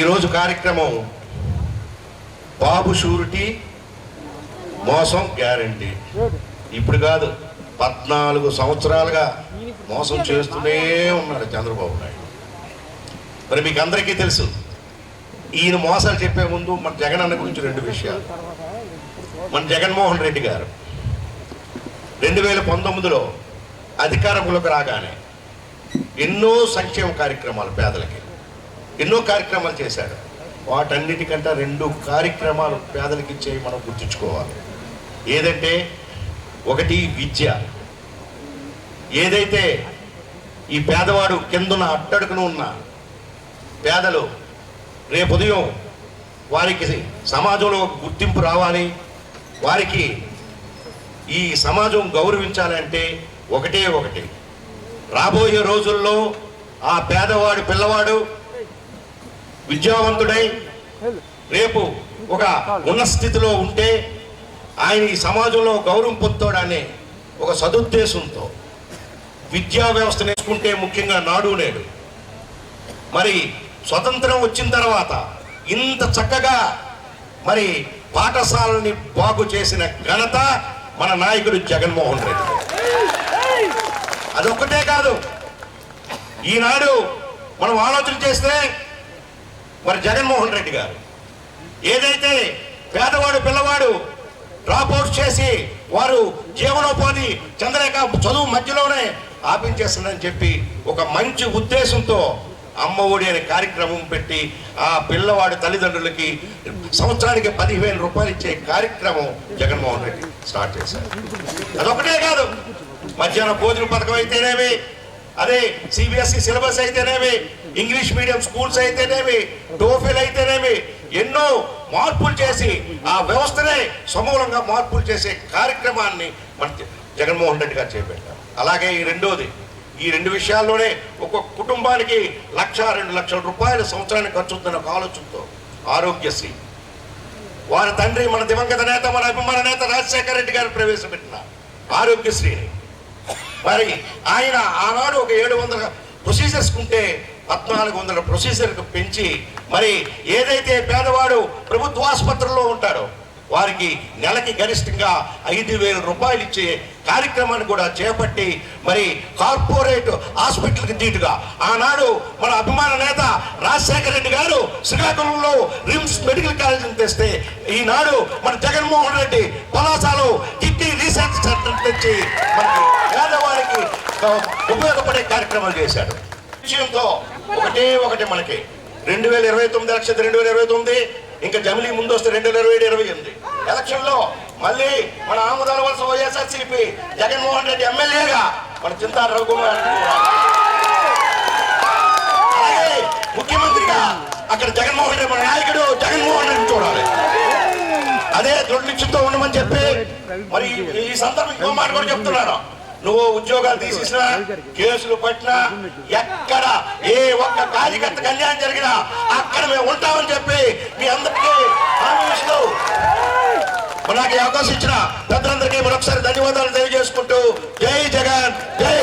ఈరోజు కార్యక్రమం బాబు షూరిటీ మోసం గ్యారంటీ. ఇప్పుడు కాదు పద్నాలుగు సంవత్సరాలుగా మోసం చేస్తూనే ఉన్నాడు చంద్రబాబు నాయుడు. మరి మీకు అందరికీ తెలుసు ఈయన మోసాలు చెప్పే ముందు మన జగన్ అన్న గురించి రెండు విషయాలు. మన జగన్మోహన్ రెడ్డి గారు రెండు వేల పంతొమ్మిదిలో అధికారంలోకి రాగానే ఎన్నో సంక్షేమ కార్యక్రమాలు పేదలకి ఎన్నో కార్యక్రమాలు చేశాడు. వాటన్నిటికంటే రెండు కార్యక్రమాలు పేదలకి ఇచ్చేవి మనం గుర్తుంచుకోవాలి. ఏదంటే ఒకటి విద్య. ఏదైతే ఈ పేదవాడు కిందున్న అట్టడుకును ఉన్న పేదలు రేపు ఉదయం వారికి సమాజంలో ఒక గుర్తింపు రావాలి. వారికి ఈ సమాజం గౌరవించాలంటే ఒకటే ఒకటి. రాబోయే రోజుల్లో ఆ పేదవాడు పిల్లవాడు విద్యావంతుడై రేపు ఒక ఉన్న స్థితిలో ఉంటే ఆయన ఈ సమాజంలో గౌరవం పొందుతాడనే ఒక సదుద్దేశంతో విద్యా వ్యవస్థ నేర్చుకుంటే ముఖ్యంగా నాడు నేడు. మరి స్వతంత్రం వచ్చిన తర్వాత ఇంత చక్కగా మరి పాఠశాలని బాగు చేసిన ఘనత మన నాయకుడు జగన్మోహన్ రెడ్డి. అదొక్కటే కాదు ఈనాడు మనం ఆలోచన చేస్తే మరి జగన్మోహన్ రెడ్డి గారు. ఏదైతే పేదవాడు పిల్లవాడు డ్రాప్ అవుట్ చేసి వారు జీవనోపాధి చంద్రరేఖ చదువు మధ్యలోనే ఆపించేస్తుందని చెప్పి ఒక మంచి ఉద్దేశంతో అమ్మ ఒడి అనే కార్యక్రమం పెట్టి ఆ పిల్లవాడి తల్లిదండ్రులకి సంవత్సరానికి పదివేల రూపాయలు ఇచ్చే కార్యక్రమం జగన్మోహన్ రెడ్డి స్టార్ట్ చేశారు. అదొకటే కాదు మధ్యాహ్న భోజన పథకం అయితేనేమి అదే సిబిఎస్ఈ సిలబస్ అయితేనేమి ఇంగ్లీష్ మీడియం స్కూల్స్ అయితేనేమి టోఫిల్ అయితేనేమి ఎన్నో మార్పులు చేసి ఆ వ్యవస్థనే సమూలంగా మార్పులు చేసే కార్యక్రమాన్ని మన జగన్మోహన్ రెడ్డి గారు చేపట్టారు. అలాగే ఈ రెండోది ఈ రెండు విషయాల్లోనే ఒక్కొక్క కుటుంబానికి లక్ష రెండు లక్షల రూపాయల సంవత్సరానికి ఖర్చు అవుతున్న ఒక ఆలోచనతో ఆరోగ్యశ్రీ. వారి తండ్రి మన దివంగత నేత మన అభిమాన నేత రాజశేఖర రెడ్డి గారు ప్రవేశపెట్టిన ఆరోగ్యశ్రీని. మరి ఆయన ఆనాడు ఒక ఏడు వందల ప్రొసీజర్స్ ఉంటే పద్నాలుగు వందల ప్రొసీజర్కు పెంచి మరి ఏదైతే పేదవాడు ప్రభుత్వ ఆసుపత్రుల్లో ఉంటాడో వారికి నెలకి గరిష్టంగా ఐదు వేల రూపాయలు ఇచ్చే కార్యక్రమాన్ని కూడా చేపట్టి మరి కార్పొరేట్ హాస్పిటల్కి దీటుగా. ఆనాడు మన అభిమాన నేత రాజశేఖర రెడ్డి గారు శ్రీకాకుళంలో రిమ్స్ మెడికల్ కాలేజీని తెస్తే ఈనాడు మన జగన్మోహన్ రెడ్డి పలాసాలో కిడ్నీ రీసెర్చ్ సెంటర్ తెచ్చి మనకి పేదవారికి ఉపయోగపడే కార్యక్రమాలు చేశాడు. విషయంతో ఒకటే ఒకటి మనకి. రెండు వేల ఇరవై తొమ్మిది లక్షల రెండు వేల ఇరవై తొమ్మిది ఇంకా జమిలీ ముందు వస్తే రెండు వేల ఇరవై ఏడు ఇరవై ఎనిమిది. ఎలక్షన్లో మళ్ళీ మన ఆముదాల వలస వైఎస్ఆర్సీపీ జగన్మోహన్ రెడ్డి ఎమ్మెల్యేగా మన చింతా రఘుకుమార్ అలాగే ముఖ్యమంత్రిగా అక్కడ జగన్మోహన్ రెడ్డి మన నాయకుడు జగన్మోహన్ రెడ్డి చూడాలి. అదే దృఢ నిశ్చితో ఉండమని చెప్పి మరి ఈ- ఈ సందర్భం ఇంకో మాట కూడా చెప్తున్నాను. నువ్వు ఉద్యోగాలు తీసేసినా కేసులు పట్టినా ఎక్కడ ఏ ఒక్క కార్యకర్త కళ్యాణం జరిగినా అక్కడ మేము ఉంటామని చెప్పి మీ అందరికీ హామీ ఇస్తూ అవకాశం ఇచ్చిన పెద్దలందరికీ మరొకసారి ధన్యవాదాలు తెలియజేసుకుంటూ జై జగన్ జై